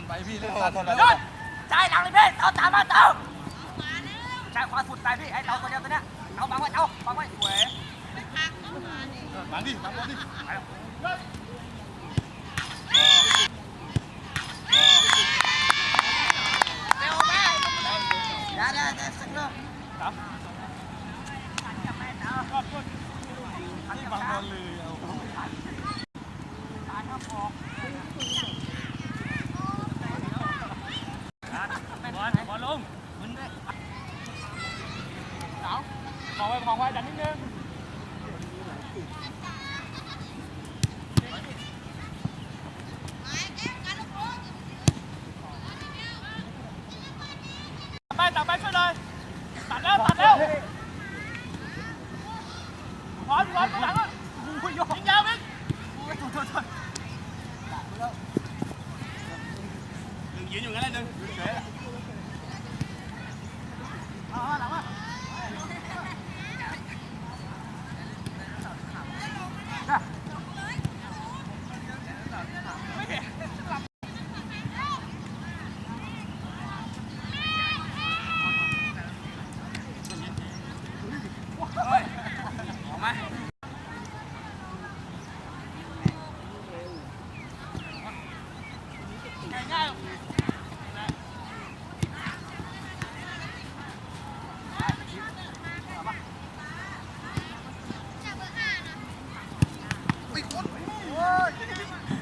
นไปพี่เล่นตันยอดใจหลังเลยพี่เตาตามมาเตาใจขวาสุดไปพี่ไอ้เตาตัวเดียวตัวเนี้ยเตาบังไว้เตาบังไว้สวยหลังดิหลังบอลดิไปแล้วได้ได้ได้สักรอบครับที่บังบอลเลยเอาบอลบอลลงมึนด้วยเอามองไว้มองไว้ดันนิดนึง ตัดไปตัดไปช่วยเลยตัดแล้วตัดแล้วพร้อมพร้อมไปหลังอะยิงยาวอีก หนึ่ง ยืนอยู่งั้นเลยหนึ่งเฉยเอาหลังมาออกมาง่ายๆ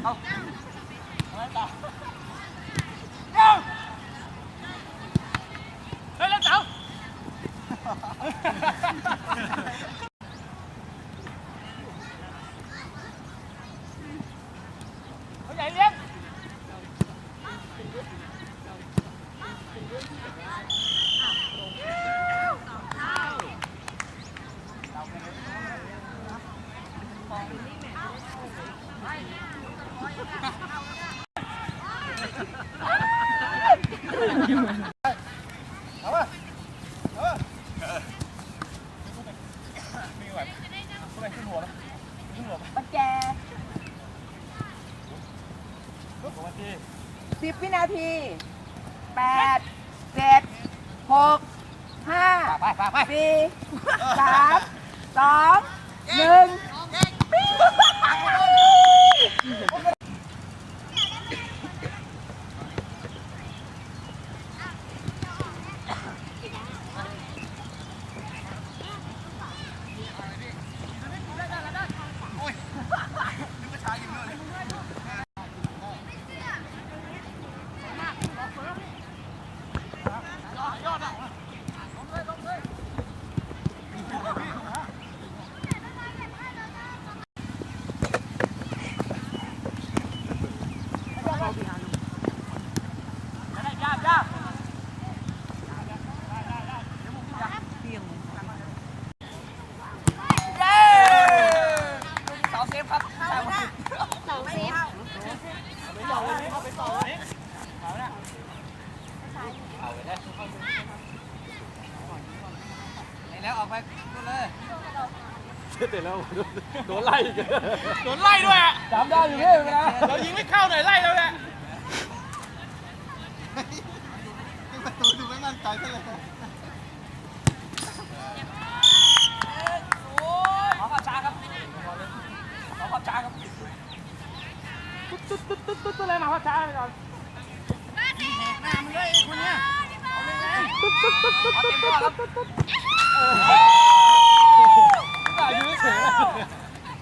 เอาอะไรต่อเร็วเฮ้ยเล่นเสาเขาใหญ่เลี้ยงมีไหวเข้าไปขึ้นหัวแล้วขึ้นหัวไป ปะแก ปกติ สิบวินาทีแปดเจ็ดหกห้าไปไปไปสี่สามสองหนึ่งปิ๊ สร็จแล้วโดนไล่โดนไล่ด้วยอะจำได้อยู่พี่นะเรายิงไม่เข้าหน่อยไล่แล้วเนี่ยประตูดูไม่มั่นใจซะเลยขอขอบช้าครับขอขอบช้าครับตุ๊ดตุ๊ดตุ๊ดตุ๊ดตุ๊ดอะไรมาขอบช้าไปก่อนแหกหน้ามึงด้วยคนเนี้ยเอาเลยตุ๊ดตุ๊ดตุ๊ดตุ๊ดตุ๊ดตุ๊ด อยู่เฉย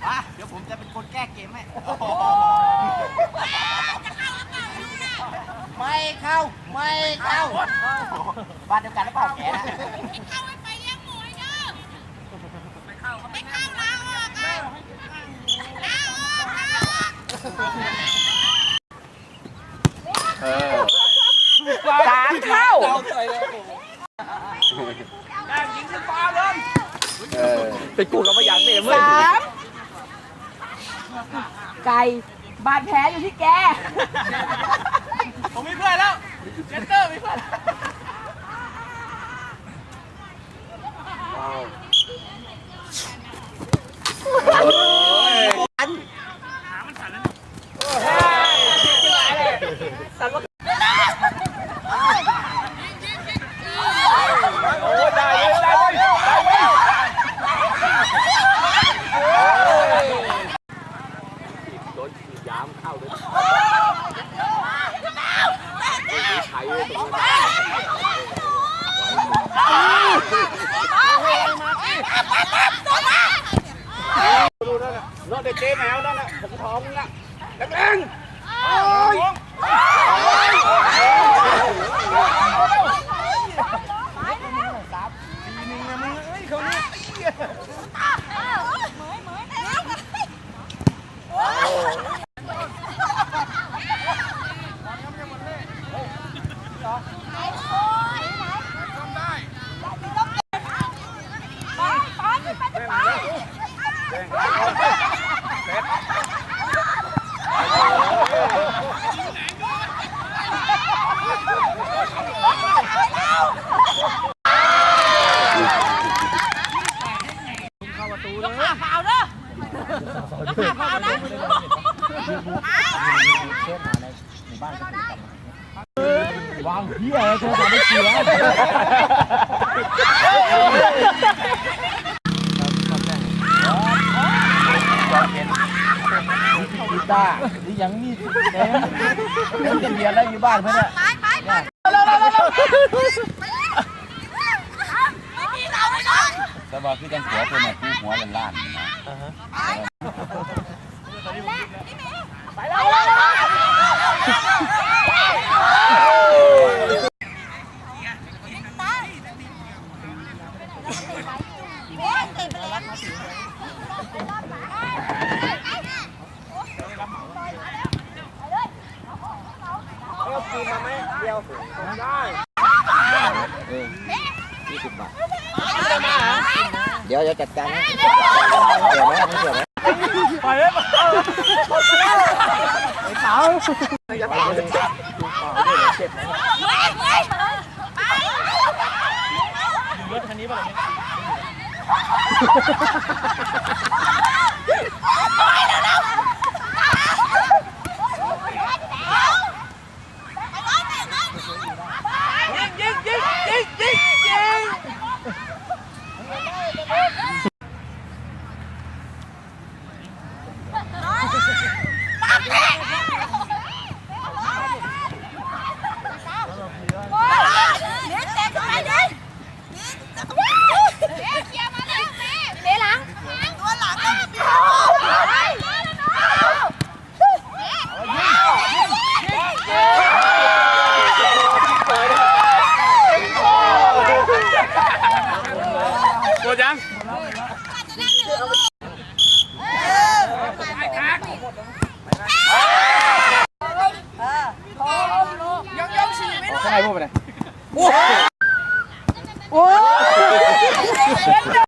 มาเดี๋ยวผมจะเป็นคนแก้เกมให้ไม่เข้า ไม่เข้าบ้านเดียวกันหรือเปล่าแกนะ เข้าไปไปเลี้ยงหมูให้เด้อ ไม่เข้าครับ ไปกูกับมาอยากเนี่ยมึงสามไก่บาดแผลอยู่ที่แก ผมมีเพื่อนแล้วเจสเตอร์มีเพื่อนโด นฉีดยามเข้าเลยไข่เลยตรงนั้นดูนั่นน่ะนอกจากเจ๊แมวนั่นน่ะผมท้องน่ะแดง กีตาร์นี่ยังมีเต็มเต็มจะเรียนแล้วอยู่บ้านเพื่อนเนี่ยแต่ว่าคือจังหัวตัวเนี่ยกูหัวล้านๆนะ เออยี่สิบบาทเดี๋ยวจะจัดการให้เกี่ยวไหมไม่เกี่ยวไหมปล่อย ไว้ปล่อยไอ้ขาวจะตายเลยเจ็บไหมรถคันนี้ป่ะ ข้างในพูดไปไหนโอ้ย